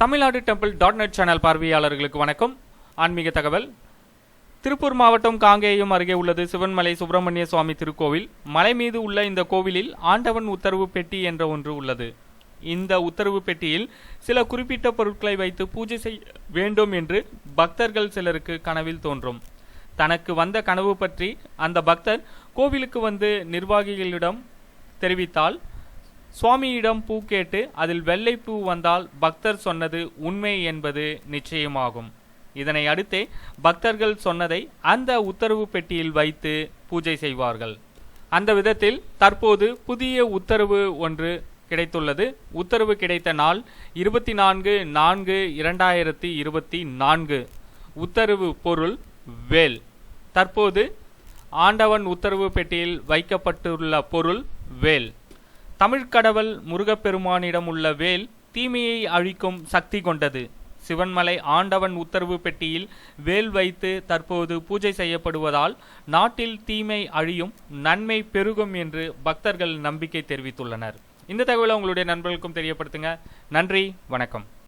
Tamil Nadu temple dot net channel பார்வையாளர்களுக்கு வணக்கம். ஆன்மீக தகவல். திருப்பூர் மாவட்டம் காங்கேயம் அருகே உள்ளது சிவன்மலை சுப்பிரமணிய சுவாமி திருக்கோவில். மலை மீது உள்ள இந்த கோவிலில் ஆண்டவன் உத்தரவு பெட்டி என்ற ஒன்று உள்ளது. இந்த உத்தரவு பெட்டியில் சில குறிப்பிட்ட பொருட்களை வைத்து பூஜை செய்ய வேண்டும் என்று பக்தர்கள் சிலருக்கு கனவில் தோன்றும். தனக்கு வந்த கனவு பற்றி அந்த பக்தர் கோவிலுக்கு வந்து நிர்வாகிகளிடம் தெரிவித்தால் சுவாமியிடம் பூ கேட்டு அதில் வெள்ளை பூ வந்தால் பக்தர் சொன்னது உண்மை என்பது நிச்சயமாகும். இதனை அடுத்தே பக்தர்கள் சொன்னதை அந்த உத்தரவு பெட்டியில் வைத்து பூஜை செய்வார்கள். அந்த விதத்தில் தற்போது புதிய உத்தரவு ஒன்று கிடைத்துள்ளது. உத்தரவு கிடைத்த நாள் இருபத்தி நான்கு நான்கு இரண்டாயிரத்தி இருபத்தி நான்கு. உத்தரவு பொருள் வேல். தற்போது ஆண்டவன் உத்தரவு பெட்டியில் வைக்கப்பட்டுள்ள பொருள் வேல். தமிழ்க்கடவுள் முருகப்பெருமானிடம் உள்ள வேல் தீமையை அழிக்கும் சக்தி கொண்டது. சிவன்மலை ஆண்டவன் உத்தரவு பெட்டியில் வேல் வைத்து தற்போது பூஜை செய்யப்படுவதால் நாட்டில் தீமை அழியும் நன்மை பெருகும் என்று பக்தர்கள் நம்பிக்கை தெரிவித்துள்ளனர். இந்த தகவலை உங்களுடைய நண்பர்களுக்கும் தெரியப்படுத்துங்க. நன்றி வணக்கம்.